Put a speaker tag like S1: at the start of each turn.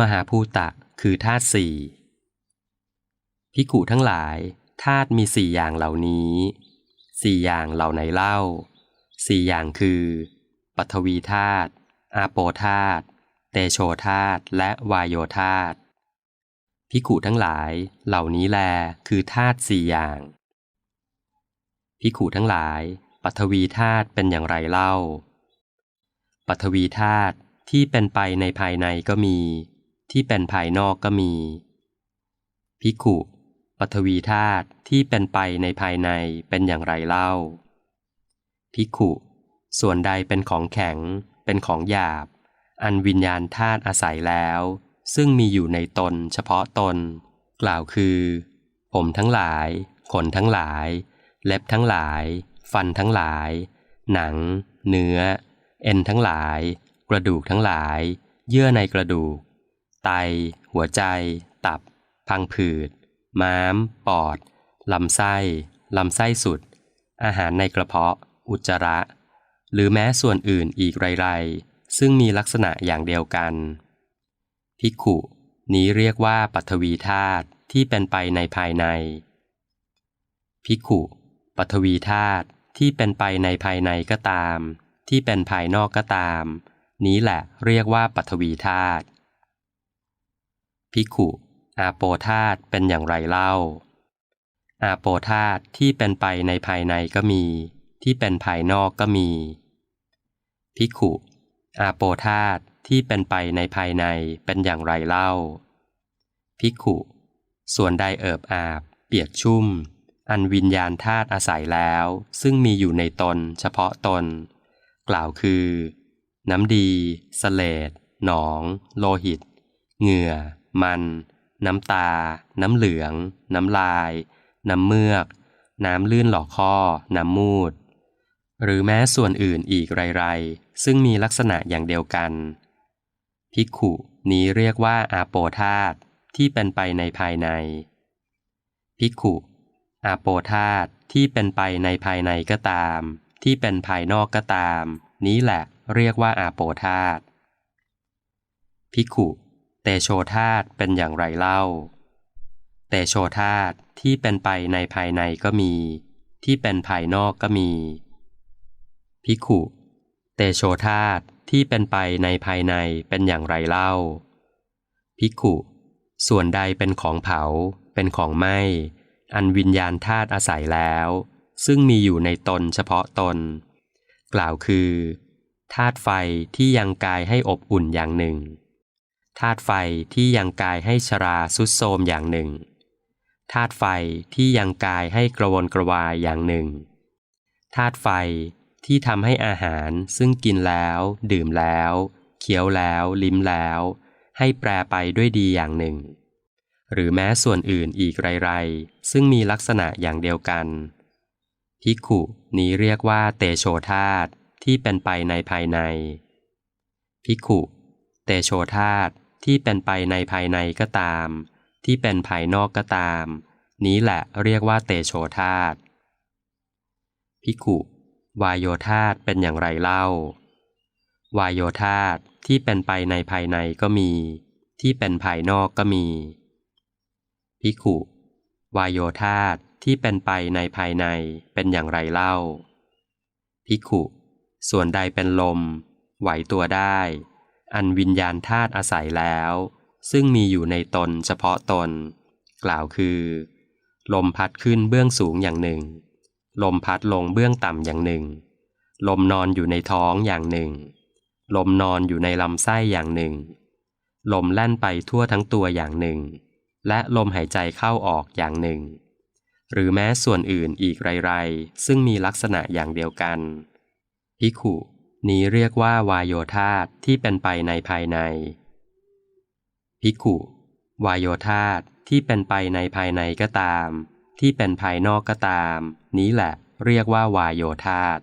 S1: มหาภูตะคือธาตุสี่พิกุทั้งหลายธาตุมีสี่อย่างเหล่านี้สี่อย่างเหล่าไหนเล่าสี่อย่างคือปฐวีธาตุอาโปธาตุเตโชธาตุและวายโยธาตุพิกุทั้งหลายเหล่านี้แลคือธาตุสี่อย่างพิกุทั้งหลายปฐวีธาตุเป็นอย่างไรเล่าปฐวีธาตุที่เป็นไปในภายในก็มี ที่เป็นภายนอกก็มี พิกุปฐวีธาตุที่เป็นไปในภายในเป็นอย่างไรเล่า พิกุ ส่วนใดเป็นของแข็ง เป็นของหยาบ อันวิญญาณธาตุอาศัยแล้ว ซึ่งมีอยู่ในตนเฉพาะตน กล่าวคือ ผมทั้งหลาย ขนทั้งหลาย เล็บทั้งหลาย ฟันทั้งหลาย หนัง เนื้อ เอ็นทั้งหลาย กระดูกทั้งหลาย เยื่อในกระดูก ไต หัวใจ ตับ พังผืด ม้าม ปอด ลำไส้ ลำไส้สุด อาหารในกระเพาะ อุจจาระ หรือแม้ส่วนอื่นอีกไรๆ ซึ่งมีลักษณะอย่างเดียวกันพิกขุ นี้เรียกว่าปัทวีธาตุที่เป็นไปในภายในพิกขุ ปัทวีธาตุที่เป็นไปในภายในก็ตาม ที่เป็นภายนอกก็ตาม นี้แหละเรียกว่าปัทวีธาตุ พิกขุ อาโปธาตเป็นอย่างไรเล่า อาโปธาตที่เป็นไปในภายในก็มี ที่เป็นภายนอกก็มีพิกขุ อาโปธาตที่เป็นไปในภายในเป็นอย่างไรเล่าพิกขุ ส่วนใดเอิบอาบ เปียกชุ่ม อันวิญญาณธาตุอาศัยแล้ว ซึ่งมีอยู่ในตนเฉพาะตน กล่าวคือ น้ำดีสเลดหนอง โลหิต เหงื่อ มัน น้ำตา น้ำเหลือง น้ำลาย น้ำเมือก น้ำลื่นหล่อข้อ น้ำมูด หรือแม้ส่วนอื่นอีกไรๆ ซึ่งมีลักษณะอย่างเดียวกัน พิกขุนี้เรียกว่าอาโปธาตที่เป็นไปในภายใน พิกขุอาโปธาตที่เป็นไปในภายในก็ตาม ที่เป็นภายนอกก็ตาม นี้แหละเรียกว่าอาโปธาตพิกขุ เตโชธาตเป็นอย่างไรเล่า เตโชธาตที่เป็นไปในภายในก็มี ที่เป็นภายนอกก็มี พิกขุ เตโชธาตที่เป็นไปในภายในเป็นอย่างไรเล่า พิกขุ ส่วนใดเป็นของเผา เป็นของไหมอันวิญญาณธาตุอาศัยแล้ว ซึ่งมีอยู่ในตนเฉพาะตน กล่าวคือธาตุไฟที่ยังกายให้อบอุ่นอย่างหนึ่ง ธาตุไฟที่ยังกายให้ชราสุดโทมอย่างหนึ่งธาตุไฟที่ยังกายให้กระวนกระวายอย่างหนึ่งธาตุไฟที่ทำให้อาหารซึ่งกินแล้ว ดื่มแล้วเคี้ยวแล้ว ลิ้มแล้ว ให้แปรไปด้วยดีอย่างหนึ่ง หรือแม้ส่วนอื่นอีกไรๆ ซึ่งมีลักษณะอย่างเดียวกันพิกุนี้เรียกว่าเตโชธาตุที่เป็นไปในภายในพิกุเตโชธาตุ ที่เป็นไปในภายในก็ตาม ที่เป็นภายนอกก็ตาม นี้แหละเรียกว่าเตโชธาตพิกุวายโยธาตเป็นอย่างไรเล่า วายโยธาตที่เป็นไปในภายในก็มี ที่เป็นภายนอกก็มี พิกุวายโยธาตที่เป็นไปในภายในเป็นอย่างไรเล่า พิกุส่วนใดเป็นลม ไหวตัวได้ อันวิญญาณธาตุอาศัยแล้ว ซึ่งมีอยู่ในตนเฉพาะตน กล่าวคือ ลมพัดขึ้นเบื้องสูงอย่างหนึ่ง ลมพัดลงเบื้องต่ำอย่างหนึ่ง ลมนอนอยู่ในท้องอย่างหนึ่ง ลมนอนอยู่ในลำไส้อย่างหนึ่ง ลมแล่นไปทั่วทั้งตัวอย่างหนึ่ง และลมหายใจเข้าออกอย่างหนึ่ง หรือแม้ส่วนอื่นอีกไรๆซึ่งมีลักษณะอย่างเดียวกันพิขุ นี้เรียกว่าวายโยธาตที่เป็นไปในภายใน พิกุวายโยธาตที่เป็นไปในภายในก็ตาม ที่เป็นภายนอกก็ตาม นี้แหละเรียกว่าวายโยธาต